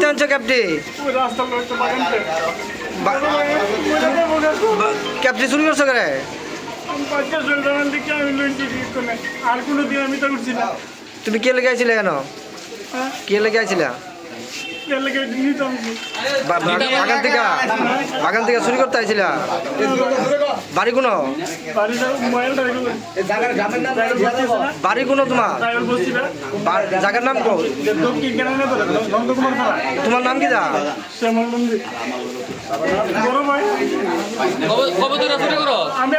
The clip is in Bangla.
টানছো ক্যাপটি রাস্তা লোকটা বাগানতে চুরি করছ করে আর কোনো দিন আমি তো উঠছি না তুমি কে লেগে আইছিলে কেন? কে লেগে আইছিলা? বাগান থেকে বাগান থেকে চুরি করতে আইছিলা? বাড়ি কোনো বাড়ি কোনো তোমার? জায়গার নাম কো তোমার নাম কি যা আমি